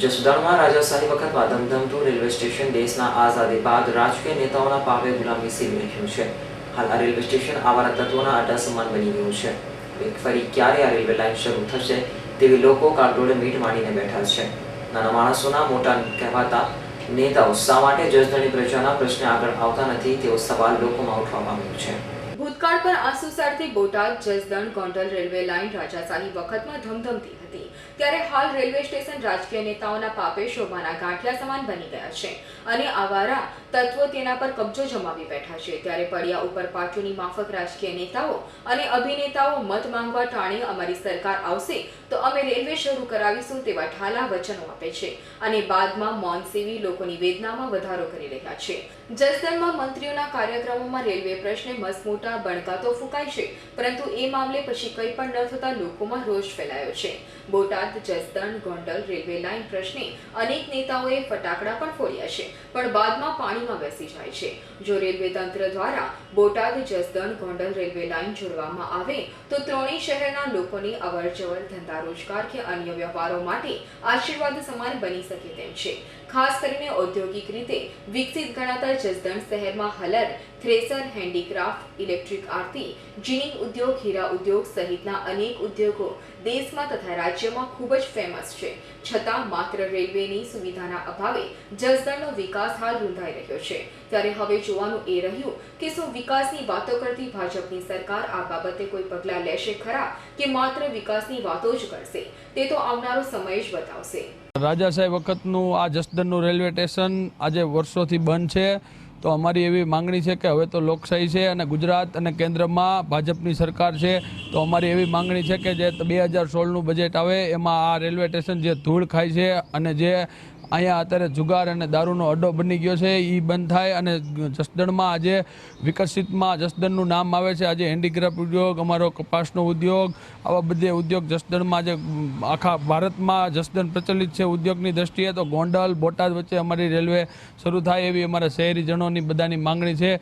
જસદણમાં રાજાશાહી વખતમાં ધમધમતું railway station દેશના આઝાદી બાદ રાજકીય નેતાઓના પાવે ગુલામી સીવી રહ્યું છે. હાલ આ રેલવે સ્ટેશન આવારા તત્વોના અડ્ડા સમાન બની ગયું છે. ફરી ક્યારે આ રેલવે લાઇન શરૂ થશે તેવી લોકો કાગડોળે મીટ માંડીને બેઠા છે. નાના માણસોના મોટા કહેવાતા નેતાઓ શા માટે જસદણની પ્રજાના પ્રશ્ને આગળ આવતા નથી તેવો સવાલ લોકોમાં ઉઠવા પામ્યો છે. ભૂતકાળ પર આંસુ સારથી બોટાદ, જસદણ, ગોંડલ રેલવે લાઇન રાજાશાહી વખતમાં ધમધમતી હતી. ત્યારે હાલ રેલવે સ્ટેશન રાજકીય નેતાઓના પાપે શોભાના ગાંઠિયા સમાન બની ગયા છે અને આવારા તત્વો તેના પર કબજો જમાવી બેઠા છે. ત્યારે પડિયા ઉપર પાટોની માફક રાજકીય નેતાઓ અને અભિનેતાઓ મત માંગવા ટાણે અમારી સરકાર આવશે તો અમે રેલવે શરૂ કરાવીશું તેવા ઠાલા વચનો આપે છે અને બાદમાં મૌન સેવી લોકોની વેદનામાં વધારો કરી રહ્યા છે. જસદણમાં મંત્રીઓના કાર્યક્રમોમાં રેલવે પ્રશ્ને મસમોટા બણકાતો ફૂંકાય છે, પરંતુ એ મામલે પછી કંઈ પણ ન થતા લોકોમાં રોષ ફેલાયો છે. બોટાદ, જસદણ, ગોંડલ રેલવે લાઇન પ્રશ્ને અનેક નેતાઓએ ફટાકડા પણ ફોડ્યા છે, પણ બાદમાં પાણીમાં બેસી જાય છે. જો રેલવે તંત્ર દ્વારા બોટાદ, જસદણ, ગોંડલ રેલવે લાઇન જોડવામાં આવે, તો ત્રણેય શહેરના લોકોની અવરજવર, ધંધા રોજગાર કે અન્ય વ્યવહારો માટે આશીર્વાદ સમાન બની શકે તેમ છે. ખાસ કરીને ઔદ્યોગિક રીતે વિકસિત ગણાતા જસદણ શહેરમાં હલર થ્રેસર હેન્ડીક્રાફ્ટ, ઇલેક્ટ્રિક આરતી, જીનિંગ ઉદ્યોગ, હીરા ઉદ્યોગ સહિતના અનેક ઉદ્યોગો દેશમાં તથા રાજ્યમાં ખૂબ જ ફેમસ છે. છતાં માત્ર રેલવેની સુવિધાના અભાવે જસદણનો વિકાસ હાલ રૂંધાઈ રહ્યો છે. ત્યારે હવે જોવાનું એ રહ્યું કે શું વિકાસની વાતો કરતી ભાજપની સરકાર આ બાબતે કોઈ પગલાં લેશે ખરા કે માત્ર વિકાસની વાતો જ કરશે? તે તો આવનારો સમય જ બતાવશે. રાજાસાહેબ વખતનું આ જસદણનું રેલવે સ્ટેશન આજે વર્ષોથી બંધ છે. તો અમારી એવી માંગણી છે કે હવે તો લોકશાહી છે અને ગુજરાત અને કેન્દ્રમાં ભાજપની સરકાર છે, તો અમારી એવી માંગણી છે કે જે બે હજાર સોળનું બજેટ આવે, એમાં આ રેલવે સ્ટેશન જે ધૂળ ખાય છે અને જે અહીંયા અત્યારે જુગાર અને દારૂનો અડ્ડો બની ગયો છે. એ બંધ થાય અને જસદણમાં આજે વિકસિતમાં જસદણનું નામ આવે છે. આજે હેન્ડીક્રાફ્ટ ઉદ્યોગ, અમારો કપાસનો ઉદ્યોગ, આવા બધે ઉદ્યોગ જસદણમાં આજે આખા ભારતમાં જસદણ પ્રચલિત છે ઉદ્યોગની દ્રષ્ટિએ. તો ગોંડલ, બોટાદ વચ્ચે અમારી રેલવે શરૂ થાય એવી અમારા શહેરીજનોની બધાની માંગણી છે.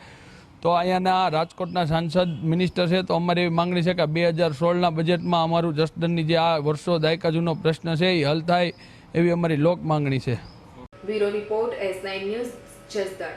તો અહીંયાના રાજકોટના સાંસદ મિનિસ્ટર છે. તો અમારી એવી માંગણી છે કે બે હજાર સોળના બજેટમાં અમારું જસદણની જે આ વર્ષો દાયકા જૂનો પ્રશ્ન છે એ હલ થાય. એવી અમારી લોક માંગણી છે. Bureau report S news Jasdan.